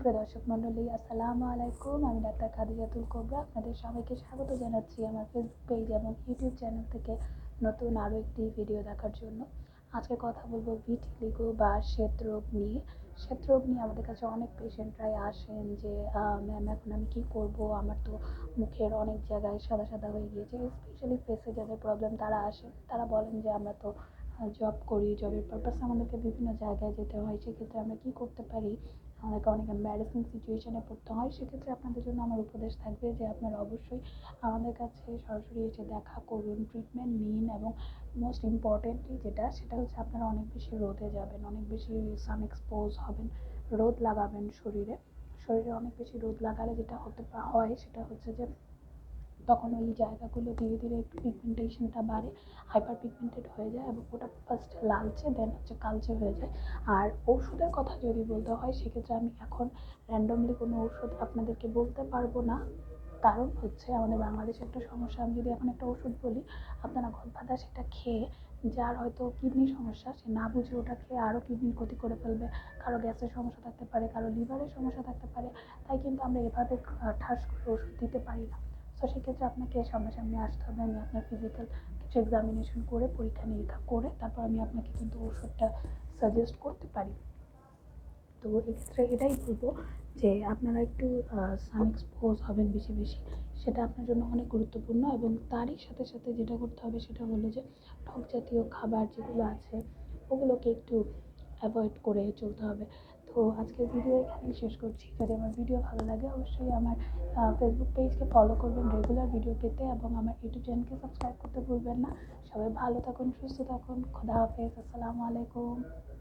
সুপ্রিয় দর্শক মণ্ডলী, আসসালামু আলাইকুম। আমি ডাক্তার খাদিজাতুল কোবরা। আপনাদের সবাইকে স্বাগত জানাচ্ছি আমার ফেসবুক পেজ এবং ইউটিউব চ্যানেল থেকে নতুন আরও একটি ভিডিও দেখার জন্য। আজকে কথা বলব ভিটিলিগো বা শ্বেত রোগ নিয়ে। শ্বেত রোগ নিয়ে আমাদের কাছে অনেক পেশেন্টরাই আসেন যে ম্যাম এখন আমি কী করব? আমার তো মুখের অনেক জায়গায় সাদা সাদা হয়ে গিয়েছে। স্পেশালি ফেসে যাদের প্রবলেম তারা আসেন। তারা বলেন যে, আমরা তো জব করি জবের পারপাসে আমাদেরকে বিভিন্ন জায়গায় যেতে হয়। সেক্ষেত্রে আমরা কী করতে পারি? আমাদেরকে অনেক এম্বারেসিং সিচুয়েশানে পড়তে হয়। সেক্ষেত্রে আপনাদের জন্য আমার উপদেশ থাকবে যে আপনারা অবশ্যই আমাদের কাছে সরাসরি এসে দেখা করুন। ট্রিটমেন্ট নিন এবং মোস্ট ইম্পর্টেন্টলি যেটা, সেটা হচ্ছে আপনারা অনেক বেশি রোদে যাবেন, অনেক বেশি সান এক্সপোজ হবেন, রোদ লাগাবেন শরীরে। শরীরে অনেক বেশি রোদ লাগালে যেটা হতে হয় সেটা হচ্ছে যে তখন ওই জায়গাগুলো ধীরে ধীরে একটু পিগমেন্টেশনটা বাড়ে হাইপার পিগমেন্টেড হয়ে যায় এবং ওটা ফার্স্ট লালচে দেন হচ্ছে কালচে হয়ে যায়। আর ওষুধের কথা যদি বলতে হয়, সেক্ষেত্রে আমি এখন র্যান্ডমলি কোনো ওষুধ আপনাদেরকে বলতে পারব না। কারণ হচ্ছে আমাদের বাংলাদেশে একটা সমস্যা। আমি যদি এখন একটা ওষুধ বলি, আপনারা গদবাঁধা সেটা খেয়ে, যার হয়তো কিডনির সমস্যা, সে না বুঝে ওটা খেয়ে আরও কিডনির ক্ষতি করে ফেলবে। কারও গ্যাসের সমস্যা থাকতে পারে, কারও লিভারের সমস্যা থাকতে পারে। তাই কিন্তু আমরা এভাবে ঠাস করে ওষুধ দিতে পারি না। তো সেক্ষেত্রে আপনাকে সামনাসামনি আসতে হবে। আমি আপনার ফিজিক্যাল কিছু এক্সামিনেশন করে, পরীক্ষা নিরীক্ষা করে, তারপর আমি আপনাকে কিন্তু ওষুধটা সাজেস্ট করতে পারি। তো এক্ষেত্রে এটাই বলব যে আপনারা একটু সান এক্সপোজ হবেন বেশি বেশি। সেটা আপনার জন্য অনেক গুরুত্বপূর্ণ এবং তারই সাথে সাথে যেটা করতে হবে সেটা হলো যে টক জাতীয় খাবার যেগুলো আছে, ওগুলোকে একটু অ্যাভয়েড করে চলতে হবে। তো আজকের ভিডিও এখানেই শেষ করছি। যদি আমার ভিডিও ভালো লাগে, অবশ্যই আমার ফেসবুক পেজকে ফলো করবেন রেগুলার ভিডিও পেতে এবং আমার ইউটিউব চ্যানেলকে সাবস্ক্রাইব করতে ভুলবেন না। সবাই ভালো থাকুন, সুস্থ থাকুন, খোদা হাফেজ, আসসালামু আলাইকুম।